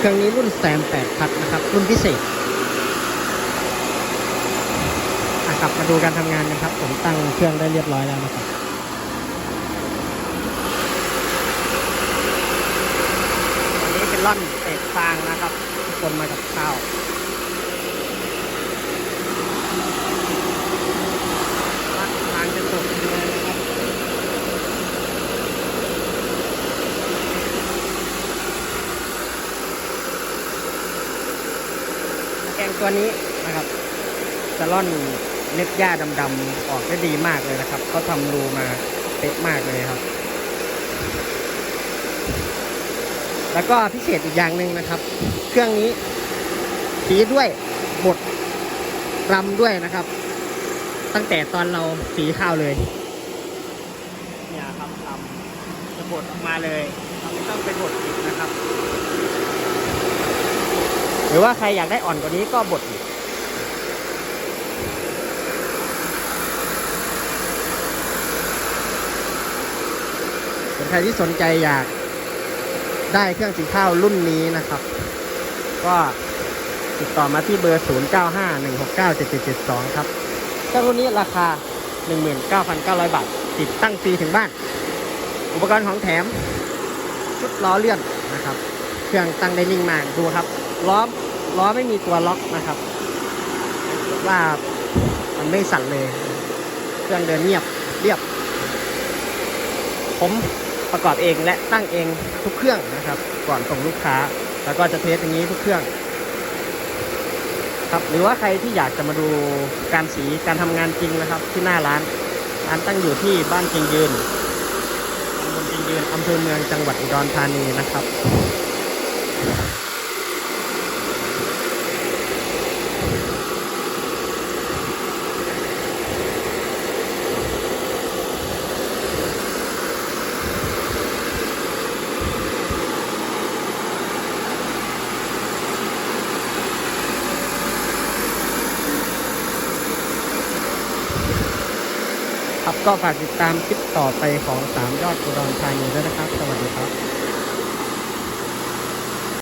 เครื่องนี้รุ่นแซมแปดพัดนะครับ รุ่นพิเศษนะครับมาดูการทำงานกันครับ ผมตั้งเครื่องได้เรียบร้อยแล้วนะครับอันนี้เป็นร่อนเศษฟางนะครับคนมากับข้าว ทางจะตกเลยนะครับแก งตัวนี้นะครับจะล่อนเล็บหญ้าดำๆออกได้ดีมากเลยนะครับเขาทำรูมาเป๊ะมากเลยครับ แล้วก็พิเศษอีกอย่างหนึ่งนะครับ เครื่องนี้สีด้วยบดรำด้วยนะครับ ตั้งแต่ตอนเราสีข้าวเลยเนี่ยครับทำจะบดออกมาเลย เราไม่ต้องไปบดอีกนะครับ หรือว่าใครอยากได้อ่อนกว่านี้ก็บดอีกส่วนใครที่สนใจอยากได้เครื่องสีข้าวรุ่นนี้นะครับ ก็ติดต่อมาที่เบอร์ 0951697772 ครับเจ้ารุ่นนี้ราคา 19,900 บาท ติดตั้งฟรีถึงบ้าน อุปกรณ์ของแถม ชุดล้อเลื่อนนะครับ เครื่องตั้งได้นิ่งมากดูครับ ล้อล้อไม่มีตัวล็อกนะครับว่ามันไม่สั่นเลย เครื่องเดินเงียบเรียบ ผมประกอบเองและตั้งเองทุกเครื่องนะครับ ก่อนส่งลูกค้า แล้วก็จะเทสอย่างนี้ทุกเครื่อง ครับหรือว่าใครที่อยากจะมาดูการสีการทำงานจริงนะครับ ที่หน้าร้านร้านตั้งอยู่ที่บ้านเชียงยืนตำบลเชียงยืนอำเภอเมืองจังหวัดอุดรธานีนะครับ ครับ ก็ฝากติดตามคลิปต่อไปของ3ยอดอุดรธานีด้วยนะครับ สวัสดีครับ